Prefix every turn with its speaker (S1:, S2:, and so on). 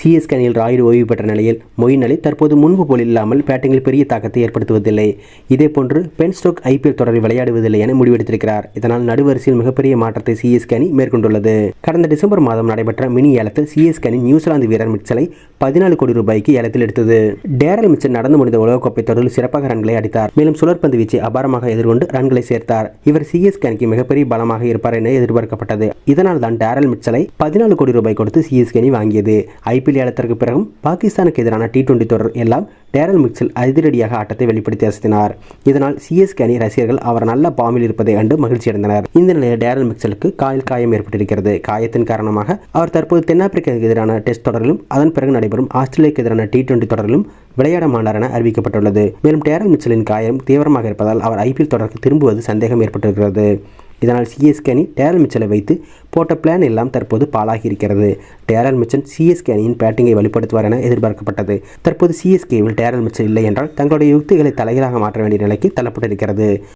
S1: CSK அணியில் ராயுடு ஓய்வு பெற்ற நிலையில் மொயின் அலி தற்போது முன்பு போல் இல்லாமல் பேட்டிங்கில் பெரிய தாக்கத்தை ஏற்படுத்துவதில்லை. இதேபோன்று பென் ஸ்டோக் ஐபிஎல் தொடரில் விளையாடுவதில்லை என முடிவெடுத்திருக்கிறார். இதனால் நடுவரிசையில் மிகப்பெரிய மாற்றத்தை சிஎஸ்கே அணி மேற்கொண்டுள்ளது. கடந்த டிசம்பர் மாதம் நடைபெற்ற மினி ஏலத்தில் சிஎஸ்கே அணி நியூசிலாந்து வீரர் மிச்சலை பதினாலு கோடி ரூபாய்க்கு ஏலத்தில் எடுத்தது. டேரல் மிச்சல் நடந்து முடிந்த உலகக்கோப்பை தொடரில் சிறப்பாக ரன்களை அடித்தார். மேலும் சுழற்பந்து வீச்சை அபாரமாக எதிர்கொண்டு ரன்களை சேர்த்தார். இவர் சிஎஸ்கே அணிக்கு மிகப்பெரிய பலமாக இருப்பார் என எதிர்பார்க்கப்பட்டது. இதனால் தான் டேரல் மிச்சலை பதினாலு கோடி ரூபாய் கொடுத்து சிஎஸ்கே அணி வாங்கியது. ஐபிஎல் ஏலத்திற்கு பிறகும் பாகிஸ்தானுக்கு எதிரான டி டுவெண்டி தொடர் எல்லாம் டேரல் மிக்சல் அதிரடியாக ஆட்டத்தை வெளிப்படுத்தி அசத்தினார். இதனால் சிஎஸ்கே அணி ரசிகர்கள் அவர் நல்ல பாமில் இருப்பதை கண்டு மகிழ்ச்சி அடைந்தனர். இந்த நிலையில் டேரல் மிக்சலுக்கு காயில் காயம் ஏற்பட்டிருக்கிறது. காயத்தின் காரணமாக அவர் தற்போது தென்னாப்பிரிக்காவுக்கு எதிரான டெஸ்ட் தொடரிலும் அதன் பிறகு நடைபெறும் ஆஸ்திரேலியாவுக்கு எதிரான டி டுவெண்டி தொடரிலும் விளையாட மாட்டார் என அறிவிக்கப்பட்டுள்ளது. மேலும் டேரல் மிச்சலின் காயம் தீவிரமாக இருப்பதால் அவர் ஐபிஎல் தொடருக்கு திரும்புவது சந்தேகம் ஏற்பட்டிருக்கிறது. இதனால் சிஎஸ்கே அணி டேரல் மிச்சலை வைத்து போட்ட பிளான் எல்லாம் தற்போது பாலாகி இருக்கிறது டேரல் மிச்சன் சிஎஸ்கே அணியின் பேட்டிங்கை வெளிப்படுத்துவார் என எதிர்பார்க்கப்பட்டது. தற்போது சிஎஸ்கேவில் டேரல் மிச்சல் இல்லை என்றால் தங்களுடைய யுக்திகளை தலைகளாக மாற்ற வேண்டிய நிலைக்கு தள்ளப்பட்டிருக்கிறது.